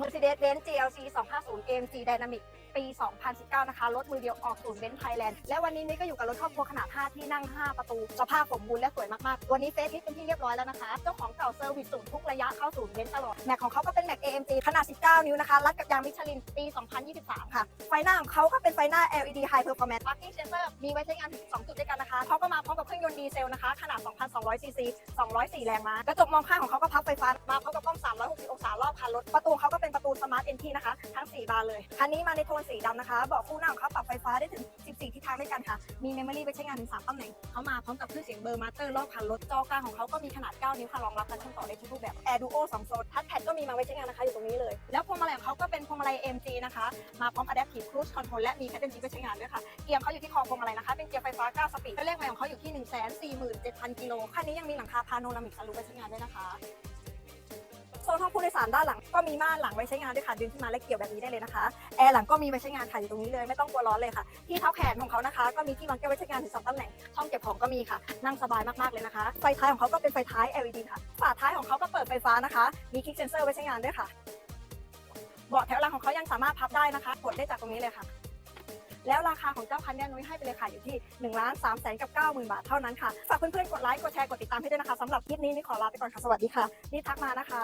Mercedes-Benz GLC 250 AMG Dynamic ปี 2019 นะคะ รถมือเดียวออกศูนย์เบนซ์ไทยแลนด์ และวันนี้นี่ก็อยู่กับรถครอบครัวขนาด 5 ที่นั่ง 5 ประตู สภาพสมบูรณ์และสวยมาก ๆ วันนี้เฟซลิฟเป็นที่เรียบร้อยแล้วนะคะ เจ้าของเก่าเซอร์วิสศูนย์ทุกระยะเข้าศูนย์เบนซ์ตลอด แม็กของเขาก็เป็นแม็ก AMG ขนาด 19 นิ้วนะคะ รัดกับยางมิชลิน ปี 2023 ค่ะ ไฟหน้าของเขาก็เป็นไฟหน้า LED High Performance Parking Sensor มีไว้ใช้งานถึง 2 จุดด้วยกันนะคะเขาก็มาพร้อมกับเครื่องยนต์ดีเซลนะคะ ขนาด 2,200ซีซี204 แรงม้ากระจกมองข้างของเขาก็พับไฟฟ้ามาพร้อมกับกล้อง 360 องศารอบคันรถ ประตูเขาก็เป็นประตูสมาร์ทเอนทีนะคะ ทั้ง 4 บานเลย คันนี้มาในโทนสีดำนะคะ เบาะคู่หน้าของเขาปรับไฟฟ้าได้ถึง มีเมมโมรี่ไว้ใช้งานถึง 3 ตำแหน่งเขามาพร้อมกับเครื่องเสียงเบอร์มาสเตอร์รอบคันรถจอกลางของเขาก็มีขนาด 9 นิ้วค่ะรองรับการเชื่อมต่อได้ทุกรูปแบบ Air Duo 2โซนทัชแพดก็มีมาไว้ใช้งานนะคะอยู่ตรงนี้เลย แล้วพวงมาลัยของเขาก็เป็นพวงมาลัย MG นะคะมาพร้อม Adaptive Cruise Control และมี Paddle Shift ไว้ใช้งานด้วยค่ะเกียร์เขาอยู่ที่คอพวงมาลัยนะคะเป็นเกียร์ไฟฟ้า 9 สปีดเลขไมล์ของเขาอยู่ที่ 147,000กิโลคันนี้ยังมีหลังคาพาโนรามิกสลูไว้ใช้งานด้วยนะคะ ห้องผู้โดยสารด้านหลังก็มีม่านหลังไว้ใช้งานด้วยค่ะดึงขึ้นมาและเกี่ยวแบบนี้ได้เลยนะคะแอร์หลังก็มีไว้ใช้งานค่ะอยู่ตรงนี้เลยไม่ต้องกลัวร้อนเลยค่ะที่เท้าแขนของเขานะคะ ก็มีที่วางแก้วไว้ใช้งานถึงสองตำแหน่งช่องเก็บของก็มีค่ะ นั่งสบายมากๆเลยนะคะไฟท้ายของเขาก็เป็นไฟท้าย LED ค่ะฝาท้ายของเขาก็เปิดไฟฟ้านะคะ มีคลิกเซนเซอร์ไว้ใช้งานด้วยค่ะเบาะแถวหลังของเขายังสามารถพับได้นะคะกดได้จากตรงนี้เลยค่ะแล้วราคาของเจ้าคันนี้นุ้ยให้ไปเลยค่ะอยู่ที่1นึ่งล้านสามแสนกับเก้าหมื่นบาทเท่านั้นค่ะ ฝากเพื่อนๆ กดไลค์ กดแชร์ กดติดตามให้ด้วยนะคะสำหรับคลิปนี้นี่ขอลาไปก่อนค่ะ สวัสดีค่ะ นี่ทักมานะคะ